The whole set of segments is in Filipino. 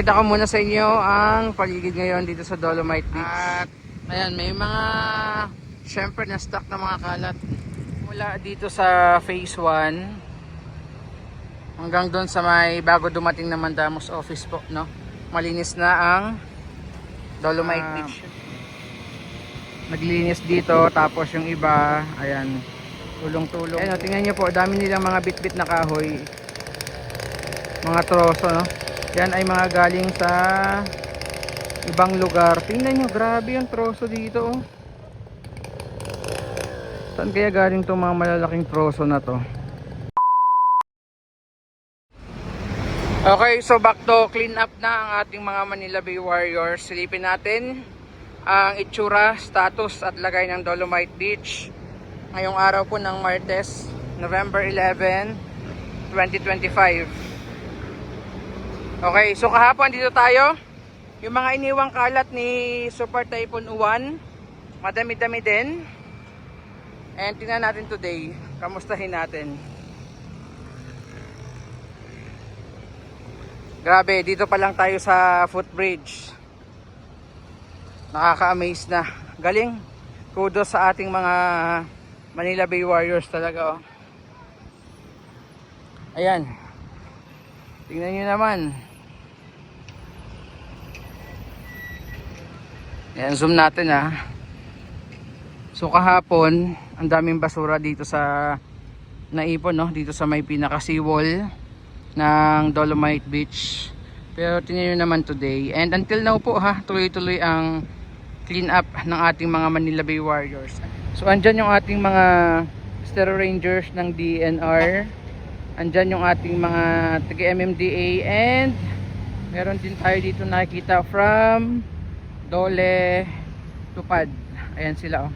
Kita ko muna sa inyo ang paligid ngayon dito sa Dolomite Beach. At ayan, may mga syempre na stock na mga kalat. Mula dito sa phase 1 hanggang doon sa may bago dumating na Mandamos office po, no? Malinis na ang Dolomite Ah. Beach. Naglinis dito tapos yung iba, ayan, tulong-tulong. Ayan, tingnan nyo po, dami nilang mga bit-bit na kahoy. Mga troso, no? Yan ay mga galing sa ibang lugar. Tingnan nyo, grabe yung troso dito, oh. Saan kaya galing itong mga malalaking troso na to? Okay, so back to clean up na ang ating mga Manila Bay Warriors. Silipin natin ang itsura, status at lagay ng Dolomite Beach. Ngayong araw po ng Martes, November 11, 2025. Okay, so kahapon dito tayo. Yung mga iniwang kalat ni Super Typhoon Uwan, madami-dami din. And tingnan natin today, kamustahin natin. Grabe, dito pa lang tayo sa footbridge. Nakaka-amaze na. Galing. Kudos sa ating mga Manila Bay Warriors talaga. Oh. Ayan. Tingnan nyo naman. Ayan, zoom natin ha. So kahapon, ang daming basura dito sa naipon no, dito sa may pinaka seawall ng Dolomite Beach. Pero tingnan nyo naman today. And until now po ha, tuloy-tuloy ang clean up ng ating mga Manila Bay Warriors. So andyan yung ating mga Stero Rangers ng DNR. Andyan yung ating mga taga MMDA and meron din tayo dito nakikita from Dole Tupad. Ayan sila oh.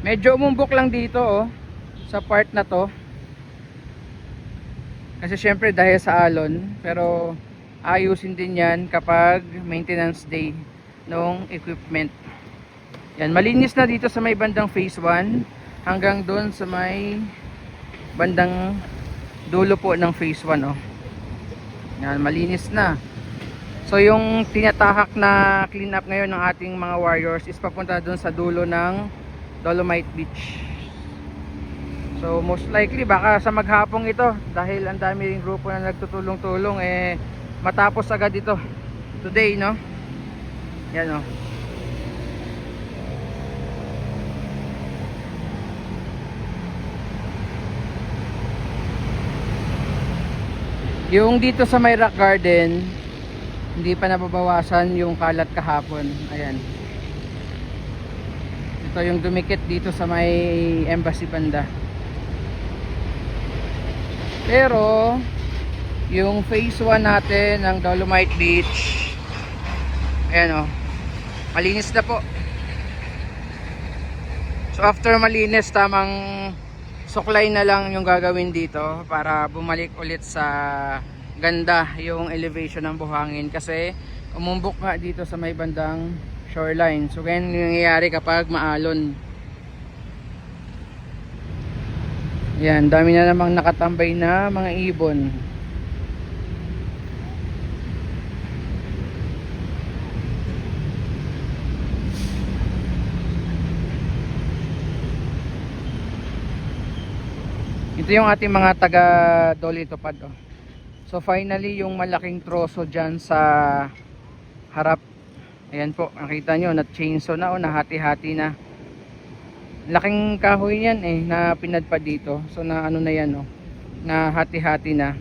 Medyo umumbok lang dito oh sa part na to. Kasi syempre dahil sa alon, pero ayusin din 'yan kapag maintenance day ng equipment. Yan, malinis na dito sa may bandang phase 1 hanggang doon sa may bandang dulo po ng phase 1 oh. Yan, malinis na. So yung tinatahak na clean up ngayon ng ating mga warriors is papunta doon sa dulo ng Dolomite Beach. So most likely baka sa maghapong ito dahil ang dami ring grupo na nagtutulong-tulong eh matapos agad ito today no. Yan oh. Yung dito sa may garden, hindi pa nababawasan yung kalat kahapon. Ayan. Ito yung dumikit dito sa may embassy banda. Pero, yung phase 1 natin ng Dolomite Beach, ayan o, malinis na po. So after malinis, tamang suklay na lang yung gagawin dito para bumalik ulit sa ganda yung elevation ng buhangin kasi umumbok nga dito sa may bandang shoreline. So ganyan yung nangyayari kapag maalon. Yan, dami na namang nakatambay na mga ibon. Ito yung ating mga taga Dolito Pad. Oh. So finally yung malaking troso dyan sa harap. Ayan po, nakita nyo, na chainsaw na o nahati-hati na. Laking kahoy yan eh, na pinadpad dito. So na ano na yan oh, na hati-hati na.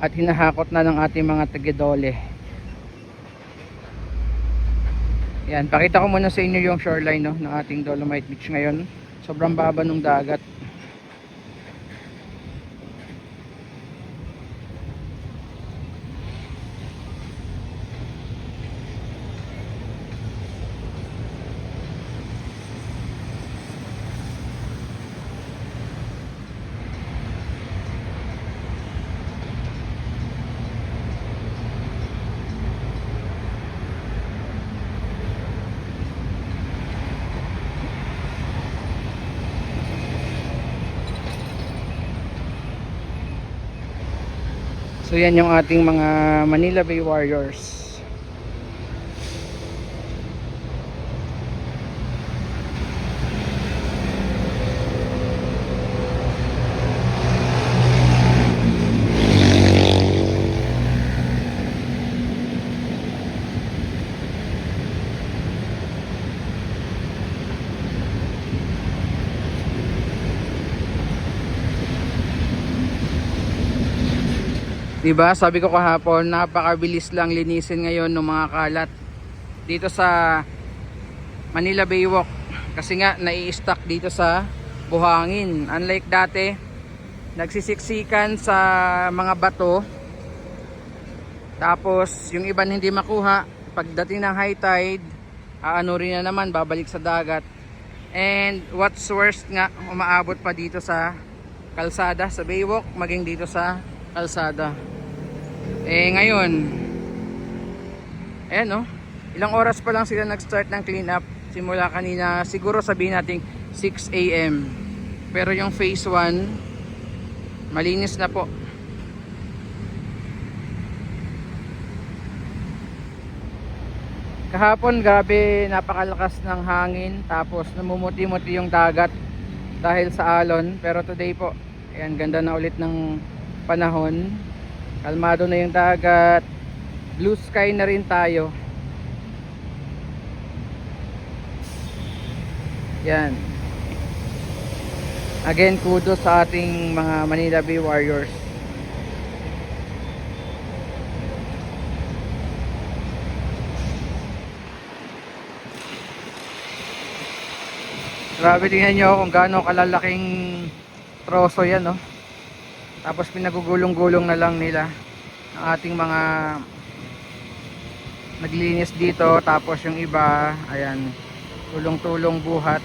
At hinahakot na ng ating mga taga-dole. Yan, pakita ko muna sa inyo yung shoreline no, ng ating Dolomite Beach ngayon. Sobrang baba ng dagat. So yan yung ating mga Manila Bay Warriors. Diba? Sabi ko kahapon, napakabilis lang linisin ngayon ng mga kalat dito sa Manila Baywalk. Kasi nga nai-stock dito sa buhangin. Unlike dati, nagsisiksikan sa mga bato. Tapos yung iban hindi makuha, pagdating ng high tide, aano rin na naman, babalik sa dagat. And what's worst nga, umaabot pa dito sa kalsada, sa Baywalk, maging dito sa kalsada. Eh ngayon, ayan no, ilang oras pa lang sila nag-start ng clean up. Simula kanina, siguro sabihin natin 6 a.m. Pero yung phase 1, malinis na po. Kahapon grabe napakalakas ng hangin tapos namumuti-muti yung dagat dahil sa alon pero today po ayan ganda na ulit ng panahon. Kalmado na yung dagat. Blue sky na rin tayo. Yan. Again kudos sa ating mga Manila Bay Warriors. Grabe tingnan nyo kung gaano kalalaking troso yan no. Tapos pinagugulong-gulong na lang nila ang ating mga naglinis dito. Tapos yung iba ayan tulong-tulong buhat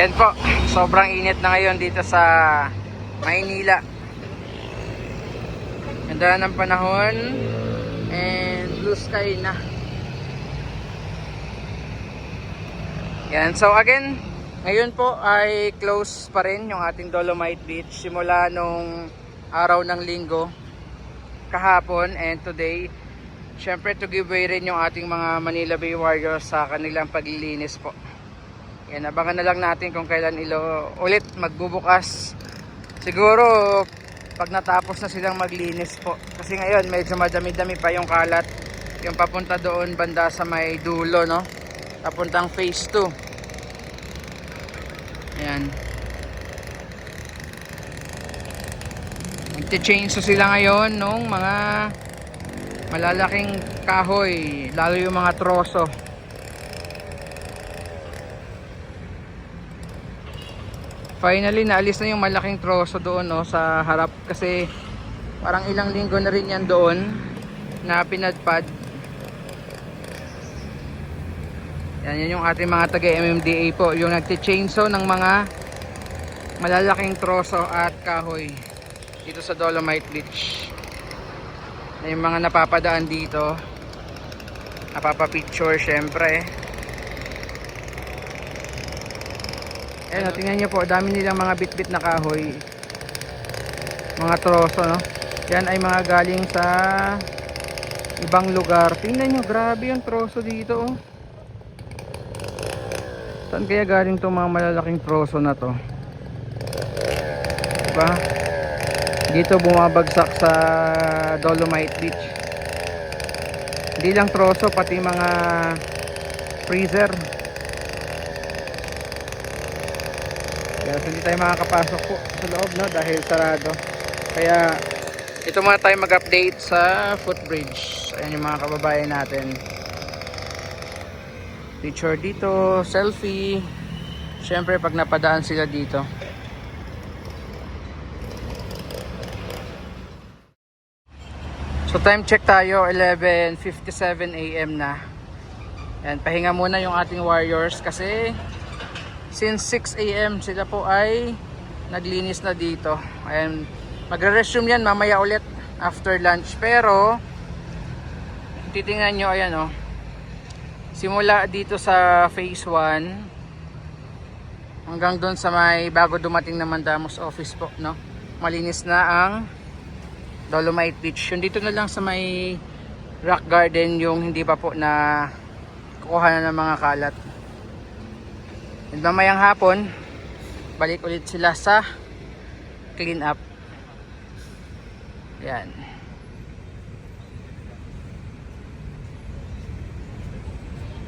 Ayan po, sobrang init na ngayon dito sa Maynila. Ganda ng panahon and blue sky na. Yan, so again, ngayon po ay close pa rin yung ating Dolomite Beach simula nung araw ng linggo kahapon and today. Syempre to give way rin yung ating mga Manila Bay Warriors sa kanilang paglilinis po. Yan, abangan na lang natin kung kailan ilo ulit magbubukas. Siguro pag natapos na silang maglinis po. Kasi ngayon medyo madami-dami pa yung kalat. Yung papunta doon banda sa may dulo, no? Papuntang phase 2. Ayan. Magte-change so sila ngayon nung mga malalaking kahoy, lalo yung mga troso. Finally, naalis na yung malaking troso doon no, sa harap kasi parang ilang linggo na rin yan doon na pinadpad. Yan, yan yung ating mga taga MMDA po, yung nagte-chainsaw ng mga malalaking troso at kahoy dito sa Dolomite Beach. Na yung mga napapadaan dito, napapapicture syempre. Ayan, oh, tingnan nyo po, dami nilang mga bit-bit na kahoy. Mga troso, no? Yan ay mga galing sa ibang lugar. Tingnan nyo, grabe yung troso dito, oh. Saan kaya galing itong mga malalaking troso na to? Diba? Dito bumabagsak sa Dolomite Beach. Hindi lang troso, pati mga freezer. Kaya hindi tayo makakapasok po sa loob no dahil sarado. Kaya ito muna tayo mag-update sa footbridge. Ayan yung mga kababayan natin. Picture dito, selfie. Siyempre pag napadaan sila dito. So time check tayo, 11.57 a.m. na. Yan, pahinga muna yung ating warriors kasi since 6 a.m. sila po ay naglinis na dito. Ayan, magre-resume yan mamaya ulit after lunch. Pero, titingnan nyo, ayan oh. Simula dito sa phase 1 hanggang doon sa may bago dumating na Mandamos office po, no? Malinis na ang Dolomite Beach. Yung dito na lang sa may rock garden yung hindi pa po na kukuha na ng mga kalat. And mamayang hapon, balik ulit sila sa clean up. Yan.